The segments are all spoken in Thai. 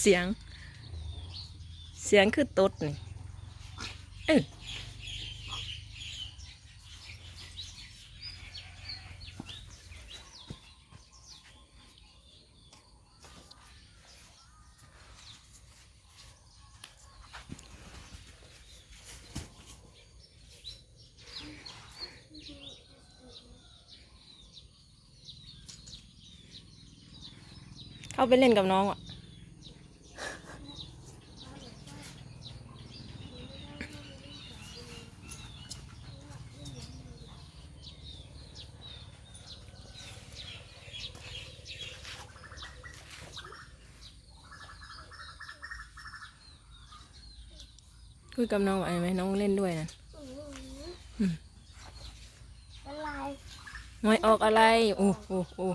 เสียง เสียงคือตดนี่เออเข้าไปเล่นกับน้องอะ คุยกับน้องไหวไหมน้องเล่นด้วยนะอืมอะไรน้อยออกอะไร โอ้โอ้โอ้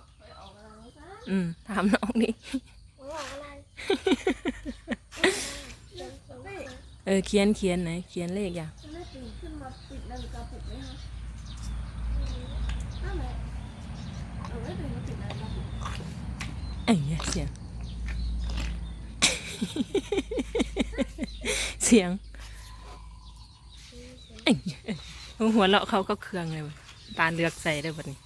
อืมถามน้องดิไม่ออกอะไรเออเขียนเขียนไหนเขียนเลขอย่างจะไม่ตื่นขึ้นมาปิดนาฬิกาปลุกไหมคะนั่นแหละเออไม่ตื่นมาปิดนาฬิกาปลุกเอ้ยเสียง เสียงเอ้ย หัวเลาะเขาก็เครืองเลยตาเลือกใส่ได้บัดนี้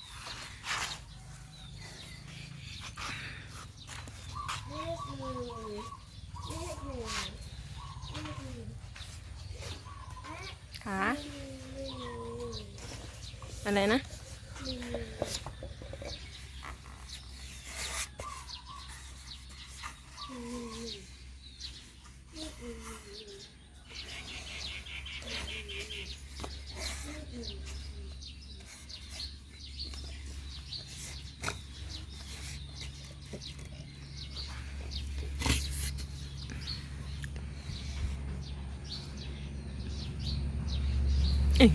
อะไรนะ สวัสดี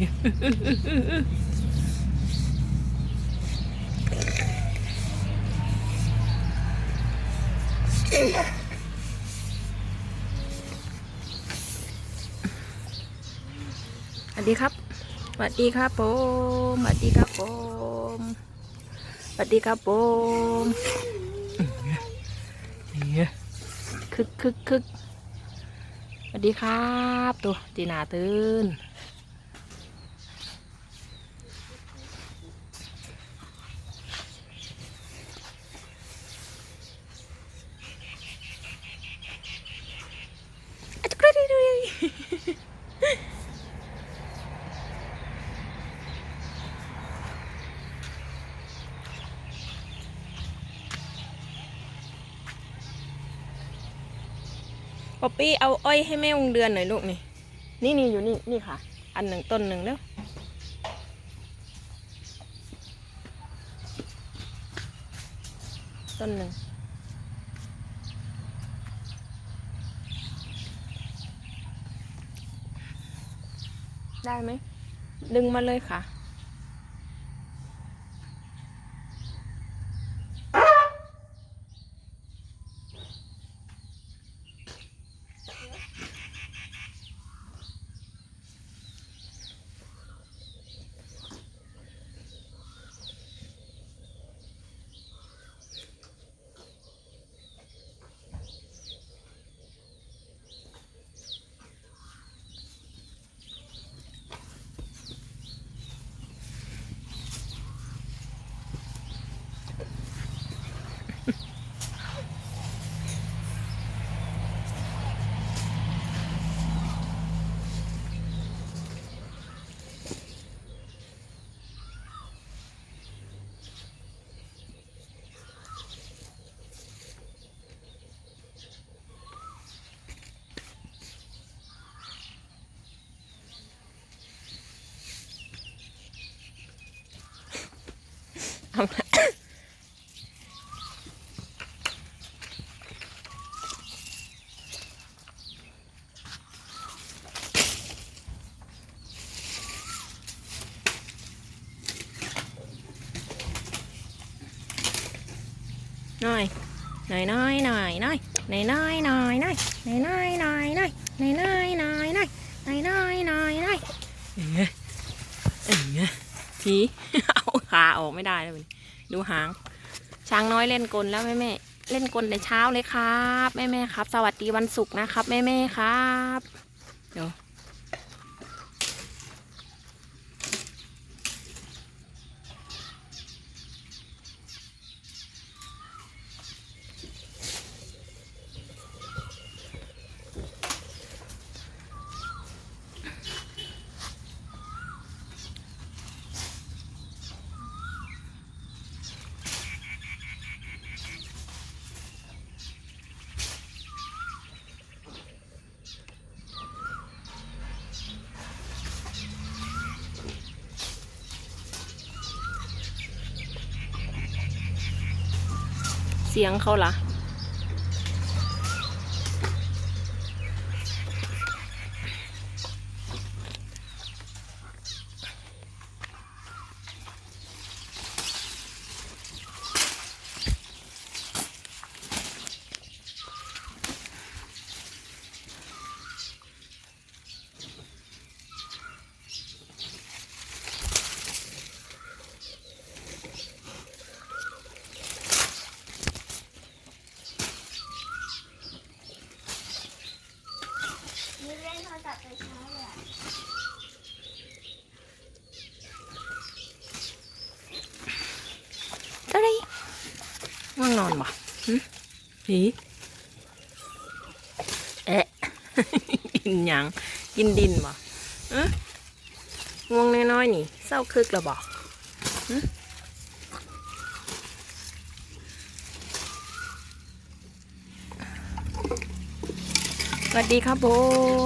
ครับ สวัสดีครับผม สวัสดีครับผม สวัสดีครับผมเนี่ยคึกคึกคึกสวัสดีครับ ตัวตีหนาตื่นอะจุกระดิดุย ป๊อปปี้เอาอ้อยให้แม่วงเดือนหน่อยลูกนี่ นี่นี่อยู่นี่นี่ค่ะ อันหนึ่งต้นหนึ่งแล้วต้นหนึ่ง ได้ไหม ดึงมาเลยค่ะ เอาละหน่อยหน่อยหน่อยหน่อยหน่อ ขาออกไม่ได้เลยดูหาง ช้างน้อยเล่นกลแล้วแม่แม่เล่นกลในเช้าเลยครับแม่แม่ครับ สวัสดีวันศุกร์นะครับแม่แม่ครับเดี๋ยว สียงเขาล่ะ นี่เล่นโทรศัพท์แต่เช้าเลยอะ อะไรง่วงน อนบ่หึหีเอ๊ะกินหยังกินดินบ่ง่วงน้อยๆนี่เศร้าคึกแล้วบ่หึสวัสดีครับโบ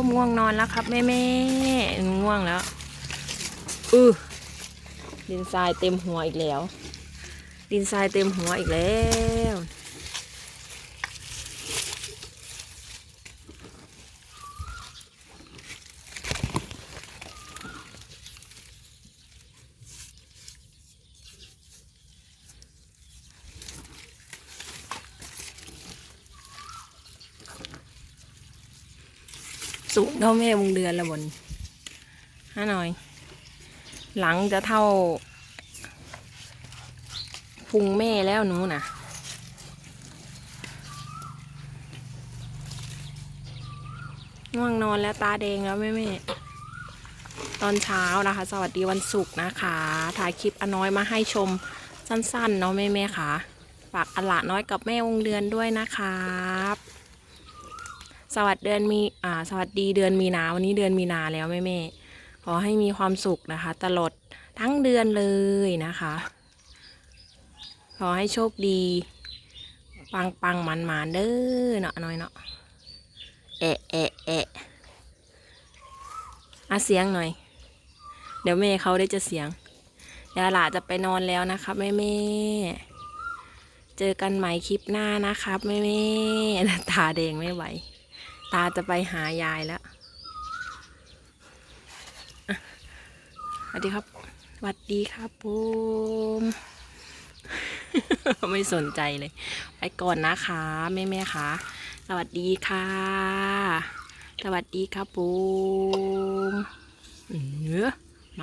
มง่วงนอนแล้วครับแม่แม่ง่วงแล้ว อือดินทรายเต็มหัวอีกแล้ว ดินทรายเต็มหัวอีกแล้ว สูงเท่าแม่วงเดือนละบนห้าหน่อย หลังจะเท่า พุงแม่แล้วหนูน่ะง่วงนอนแล้วตาแดงแล้วแม่แม่ตอนเช้านะคะ สวัสดีวันศุกร์นะคะ ถ่ายคลิปอน้อยมาให้ชมสั้นๆ เนาะแม่แม่ค่ะฝากอละน้อยกับแม่วงเดือนด้วยนะครับสวัสดีเดือนมีอ่าสวัสดีเดือนมีนาวันนี้เดือนมีนาแล้วแม่แม่ขอให้มีความสุขนะคะ ตลอดทั้งเดือนเลยนะคะ ขอให้โชคดี ปังปังหมันหมันเด้อเนาะน้อยเนาะแอะแอะแอะอะเสียงหน่อย เดี๋ยวแม่เขาได้จะเสียงเดี๋ยวหลาจะไปนอนแล้วนะครับแม่แม่เจอกันใหม่คลิปหน้านะครับแม่แม่ตาแดงไม่ไหว ตาจะไปหายายแล้วสวัสดีครับสวัสดีครับผม ไม่สนใจเลย ไปก่อนนะคะแม่แม่คะสวัสดีค่ะ สวัสดีครับผมเนื้อไหม